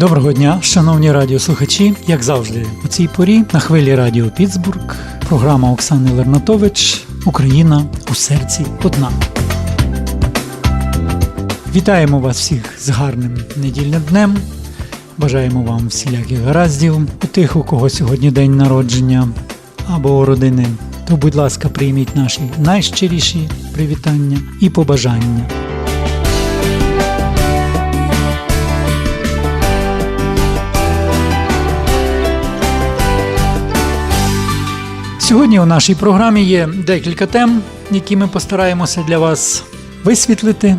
Доброго дня, шановні радіослухачі. Як завжди, у цій порі на хвилі Радіо Піцбург, програма Оксани Лернатович Україна у серці одна. Вітаємо вас всіх з гарним недільним днем. Бажаємо вам всіляких гараздів у тих, у кого сьогодні день народження або у родини. То, будь ласка, прийміть наші найщиріші привітання і побажання. Сьогодні у нашій програмі є декілька тем, які ми постараємося для вас висвітлити.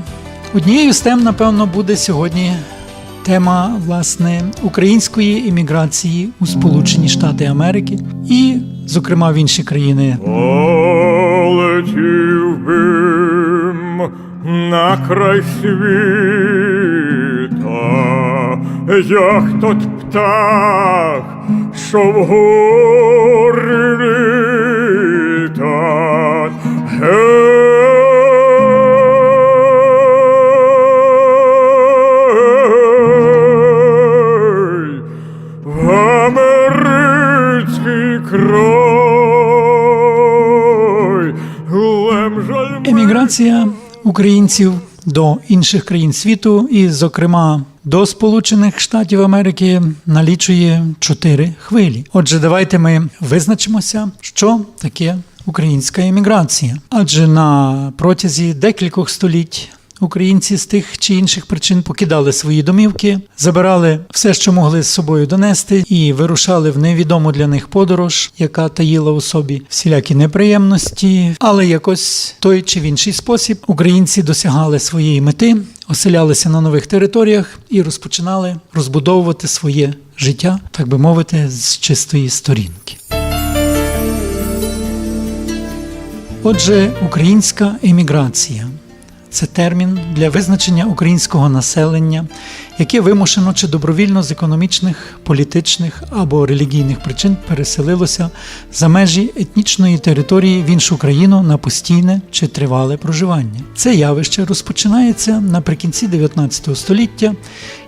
Однією з тем, напевно, буде сьогодні тема власне української імміграції у Сполучені Штати Америки і, зокрема, в інші країни Полетів бим на край світа, як тот птах, що в гори літать. Гей, в америцький край, еміграція українців до інших країн світу, і, зокрема, до Сполучених Штатів Америки налічує чотири хвилі. Отже, давайте ми визначимося, що таке українська еміграція. Адже на протязі декількох століть. Українці з тих чи інших причин покидали свої домівки, забирали все, що могли з собою донести, і вирушали в невідому для них подорож, яка таїла у собі всілякі неприємності. Але якось той чи в інший спосіб українці досягали своєї мети, оселялися на нових територіях і розпочинали розбудовувати своє життя, так би мовити, з чистої сторінки. Отже, українська еміграція це термін для визначення українського населення, яке вимушено чи добровільно з економічних, політичних або релігійних причин переселилося за межі етнічної території в іншу країну на постійне чи тривале проживання. Це явище розпочинається наприкінці 19 століття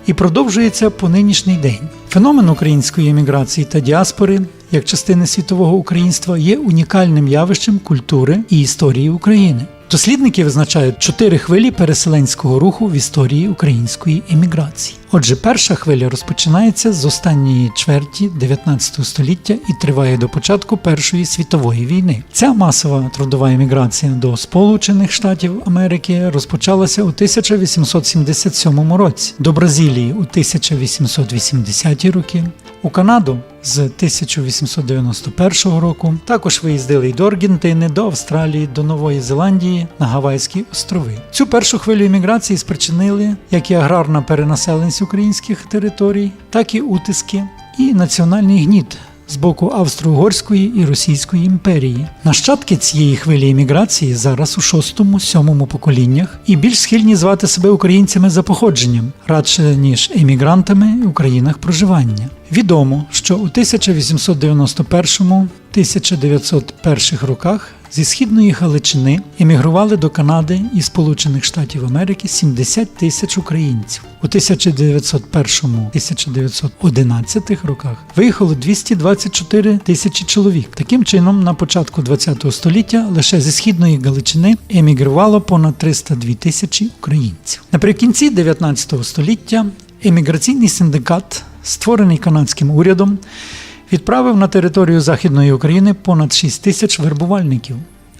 і продовжується по нинішній день. Феномен української еміграції та діаспори як частини світового українства є унікальним явищем культури і історії України. Дослідники визначають чотири хвилі переселенського руху в історії української еміграції. Отже, перша хвиля розпочинається з останньої чверті 19 століття і триває до початку Першої світової війни. Ця масова трудова еміграція до Сполучених Штатів Америки розпочалася у 1877 році, до Бразилії у 1880-ті роки, у Канаду з 1891 року. Також виїздили й до Аргентини, до Австралії, до Нової Зеландії на Гавайські острови. Цю першу хвилю імміграції спричинили як і аграрна перенаселеність українських територій, так і утиски і національний гніт. З боку Австро-Угорської і Російської імперії нащадки цієї хвилі еміграції зараз у шостому, сьомому поколіннях і більш схильні звати себе українцями за походженням, радше ніж емігрантами у країнах проживання. Відомо, що у 1891-1901 роках зі східної Галичини емігрували до Канади і Сполучених Штатів Америки 70 тисяч українців. У 1901-1911 роках виїхало 224 тисячі чоловік. Таким чином, на початку ХХ століття лише зі східної Галичини емігрувало понад 302 тисячі українців. Наприкінці 19 століття еміграційний синдикат, створений канадським урядом, відправив на територію Західної України понад 6 тисяч вербувальників.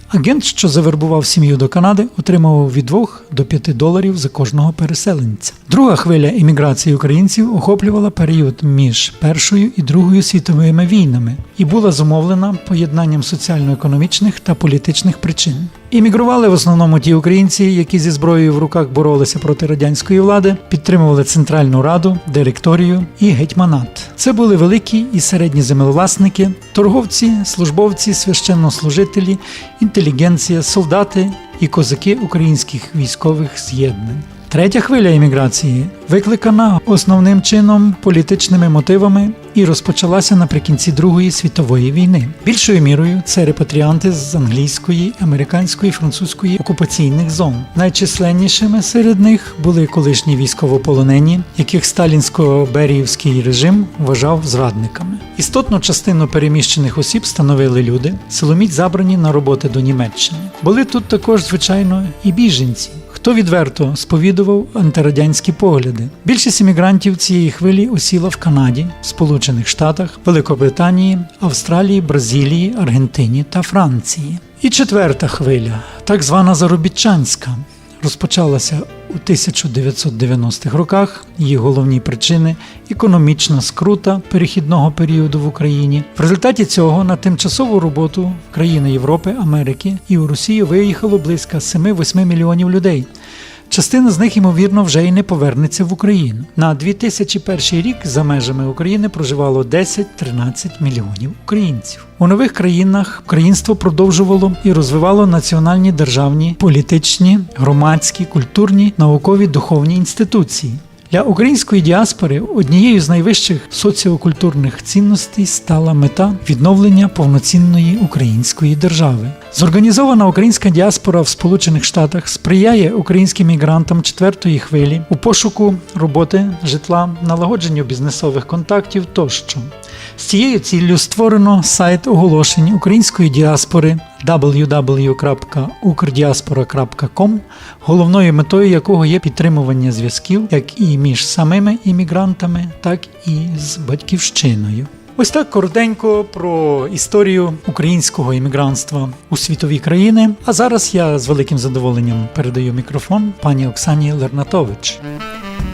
Агент, що завербував сім'ю до Канади, отримував від 2 до 5 доларів за кожного переселенця. Друга хвиля імміграції українців охоплювала період між Першою і Другою світовими війнами і була зумовлена поєднанням соціально-економічних та політичних причин. Іммігрували в основному ті українці, які зі зброєю в руках боролися проти радянської влади, підтримували Центральну Раду, директорію і гетьманат. Це були великі і середні землевласники, торговці, службовці, священнослужителі, інтелігенція, солдати і козаки українських військових з'єднань. Третя хвиля імміграції викликана основним чином політичними мотивами і розпочалася наприкінці Другої світової війни. Більшою мірою це репатріанти з англійської, американської, французької окупаційних зон. Найчисленнішими серед них були колишні військовополонені, яких сталінсько-беріївський режим вважав зрадниками. Істотну частину переміщених осіб становили люди, силоміць забрані на роботи до Німеччини. Були тут також, звичайно, і біженці. Хто відверто сповідував антирадянські погляди. Більшість іммігрантів цієї хвилі осіла в Канаді, Сполучених Штатах, Великобританії, Австралії, Бразилії, Аргентині та Франції. І четверта хвиля, так звана заробітчанська, розпочалася у 1990-х роках. Її головні причини економічна скрута перехідного періоду в Україні. В результаті цього на тимчасову роботу в країни Європи, Америки і у Росії виїхало близько 7-8 мільйонів людей. Частина з них, ймовірно, вже й не повернеться в Україну. На 2001 рік за межами України проживало 10-13 мільйонів українців. У нових країнах українство продовжувало і розвивало національні державні, політичні, громадські, культурні, наукові, духовні інституції. Для української діаспори однією з найвищих соціокультурних цінностей стала мета відновлення повноцінної української держави. Зорганізована українська діаспора в Сполучених Штатах сприяє українським мігрантам четвертої хвилі у пошуку роботи, житла, налагодженню бізнесових контактів тощо. З цією ціллю створено сайт оголошень української діаспори www.ukrdiaspora.com, головною метою якого є підтримування зв'язків як і між самими іммігрантами, так і з батьківщиною. Ось так коротенько про історію українського іммігрантства у світові країни. А зараз я з великим задоволенням передаю мікрофон пані Оксані Лернатович.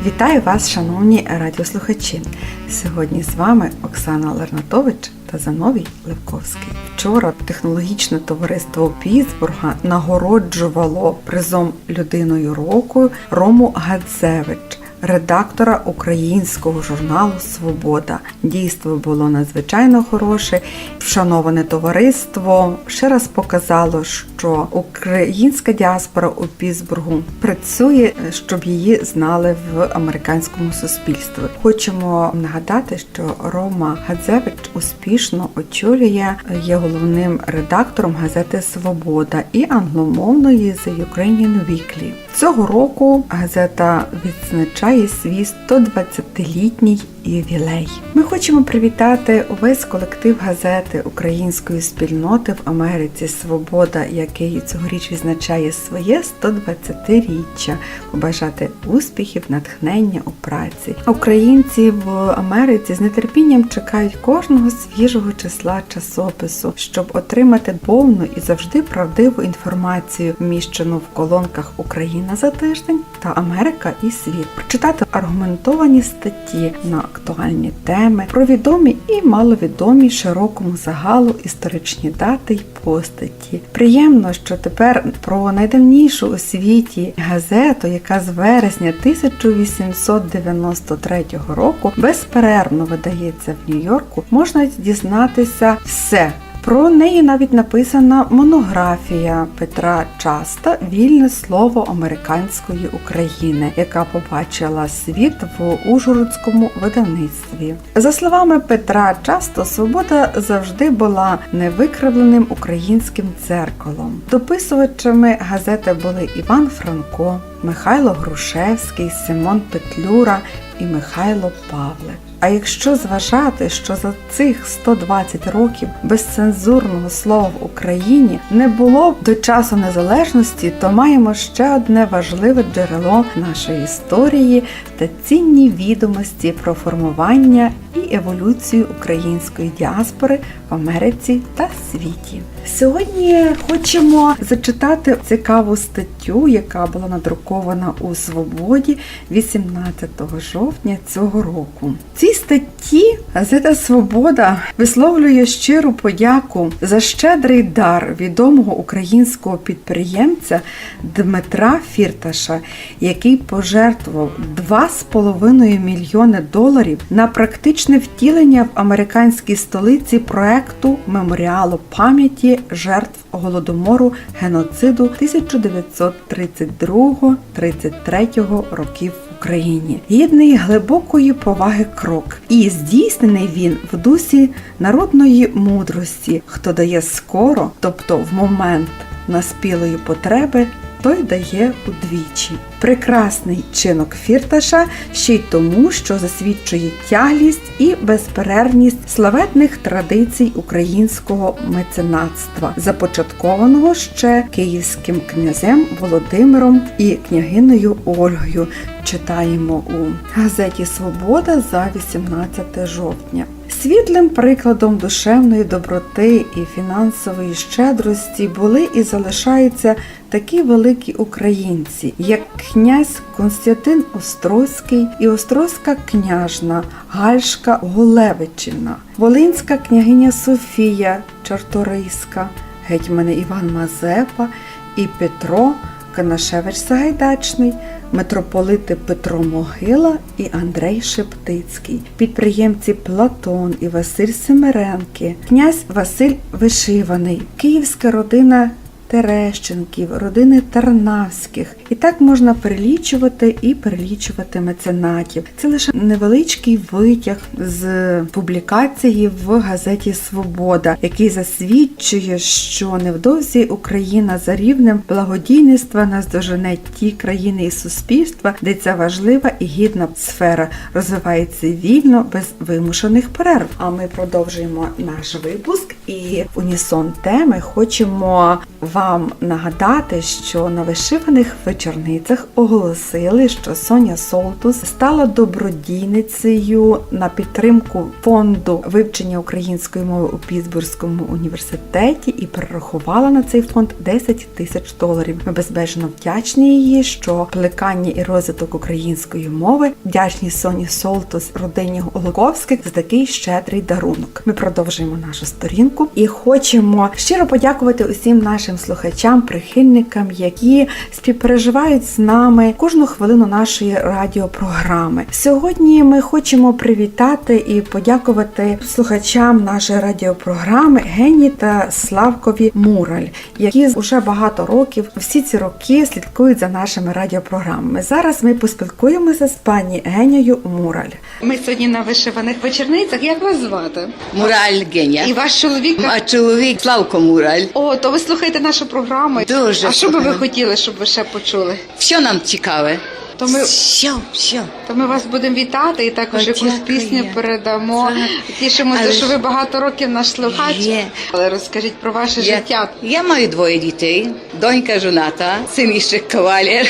Вітаю вас, шановні радіослухачі. Сьогодні з вами Оксана Лернатович та Зановій Левковський. Вчора технологічне товариство Пітсбурга нагороджувало призом людиною року Рому Гадзевич. Редактора українського журналу Свобода дійство було надзвичайно хороше. Вшановане товариство ще раз показало, що українська діаспора у Пітсбургу працює, щоб її знали в американському суспільстві. Хочемо нагадати, що Рома Гадзевич успішно очолює, є головним редактором газети Свобода і англомовної The Ukrainian Weekly. Цього року газета відзначає свій 120-літній ювілей. Ми хочемо привітати увесь колектив газети української спільноти в Америці Свобода, який цьогоріч відзначає своє 120-річчя, побажати успіхів, натхнення у праці. Українці в Америці з нетерпінням чекають кожного свіжого числа часопису, щоб отримати повну і завжди правдиву інформацію, вміщену в колонках Україна за тиждень та Америка і світ, прочитати аргументовані статті на актуальні теми, про відомі і маловідомі широкому загалу історичні дати й постаті. Приємно, що тепер про найдавнішу у світі газету, яка з вересня 1893 року безперервно видається в Нью-Йорку, можна дізнатися все. Про неї навіть написана монографія Петра Часта Вільне слово американської України, яка побачила світ в Ужгородському видавництві. За словами Петра Часто, свобода завжди була невикривленим українським дзеркалом. Дописувачами газети були Іван Франко, Михайло Грушевський, Симон Петлюра і Михайло Павлик. А якщо зважати, що за цих 120 років безцензурного слова в Україні не було до часу незалежності, то маємо ще одне важливе джерело нашої історії та цінні відомості про формування і еволюцію української діаспори в Америці та світі. Сьогодні хочемо зачитати цікаву статтю, яка була надрукована у Свободі 18 жовтня цього року. В цій статті газета Свобода висловлює щиру подяку за щедрий дар відомого українського підприємця Дмитра Фірташа, який пожертвував 2,5 мільйони доларів на практичне втілення в американській столиці проекту меморіалу пам'яті жертв голодомору геноциду 1932-33 років в Україні. Гідний глибокої поваги крок, і здійснений він в дусі народної мудрості, хто дає скоро, тобто в момент наспілої потреби, той дає удвічі. Прекрасний чинок фірташа ще й тому, що засвідчує тяглість і безперервність славетних традицій українського меценатства, започаткованого ще київським князем Володимиром і княгинею Ольгою. Читаємо у газеті Свобода за 18 жовтня. Світлим прикладом душевної доброти і фінансової щедрості були і залишаються такі великі українці, як князь Константин Острозький і Острозька княжна Гальшка Гулевичівна, Волинська княгиня Софія Чарторийська, гетьмани Іван Мазепа і Петро Канашевич Сагайдачний, митрополити Петро Могила і Андрей Шептицький, підприємці Платон і Василь Семеренки, князь Василь Вишиваний, київська родина Терещенків, родини Тарнавських. І так можна перелічувати і перелічувати меценатів. Це лише невеличкий витяг з публікації в газеті Свобода, який засвідчує, що невдовзі Україна за рівнем благодійництва наздожене ті країни і суспільства, де ця важлива і гідна сфера розвивається вільно без вимушених перерв. А ми продовжуємо наш випуск і в унісон теми хочемо вам нагадати, що на вишиваних вечорницях оголосили, що Соня Солтус стала добродійницею на підтримку фонду вивчення української мови у Пітсбурзькому університеті і перерахувала на цей фонд 10 тисяч доларів. Ми безбежно вдячні її, що плекання і розвиток української мови вдячні Соні Солтус родині Голуковських за такий щедрий дарунок. Ми продовжуємо нашу сторінку і хочемо щиро подякувати усім нашим слухачам, прихильникам, які співпереживають з нами кожну хвилину нашої радіопрограми. Сьогодні ми хочемо привітати і подякувати слухачам нашої радіопрограми Гені та Славкові Мураль, які вже багато років всі ці роки слідкують за нашими радіопрограмами. Зараз ми поспілкуємося з пані Генією Мураль. Ми сьогодні на вишиваних вечорницях. Як вас звати? Мураль Геня. І ваш чоловік А чоловік Славко Мураль. О, то ви слухаєте нашу програму. Дуже А що би ви хотіли, щоб ви ще почули? Все нам цікаве? То ми- Що, що? То ми вас будемо вітати і також О, якусь дякую. пісню передамо. Тішимося, Але що ви багато років наш слухач. Є. Але розкажіть про ваше Я, життя. я маю двоє дітей, донька жоната, син іще кавалер.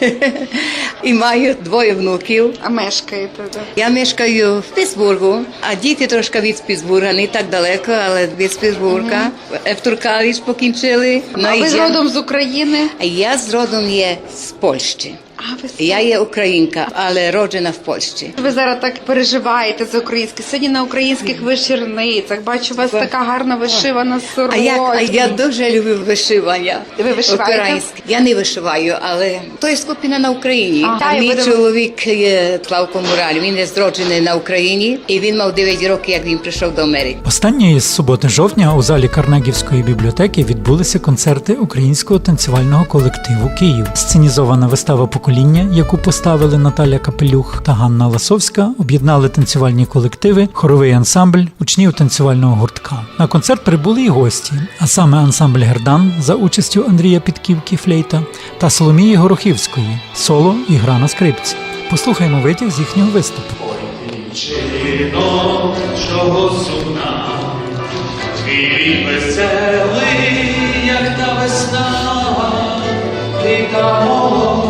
І маю двоє внуків. А мешкаєте де? Я мешкаю в Пітсбургу, а діти трошки від Пітсбурга, не так далеко, але від Пітсбурга. В Туркаліч покінчили. А ви з родом з України? А я з родом є з Польщі. А ви Я є українка, але роджена в Польщі. Ви зараз так переживаєте за українське. Сьогодні на українських вечорницях. Бачу, у вас така гарна вишивана А сорочка. а я дуже люблю вишивання. Ви вишиваєте? Українське. Я не вишиваю, але то є скупіна на Україні. Ага, а мій будемо- чоловік є Славко Мураль. Він є зроджений на Україні, і він мав 9 років, як він прийшов до Америки. Останньої з суботи жовтня у залі Карнегівської бібліотеки відбулися концерти українського танцювального колективу Київ. Сценізована вистава покоління, яку поставили Наталя Капелюх та Ганна Ласовська, об'єднали танцювальні колективи, хоровий ансамбль, учнів танцювального гуртка. На концерт прибули і гості, а саме ансамбль Гердан за участю Андрія Підківки Флейта та Соломії Горохівської соло і гра на скрипці. Послухаймо витяг з їхнього виступу. Чино, чого сумна, твій веселий, як та весна, ти та молоді,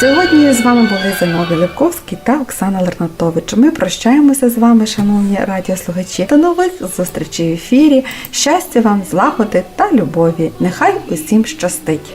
Сьогодні з вами були Зиновій Левковський та Оксана Лернатович. Ми прощаємося з вами, шановні радіослухачі. До нових зустрічей в ефірі. Щастя вам, злагоди та любові. Нехай усім щастить!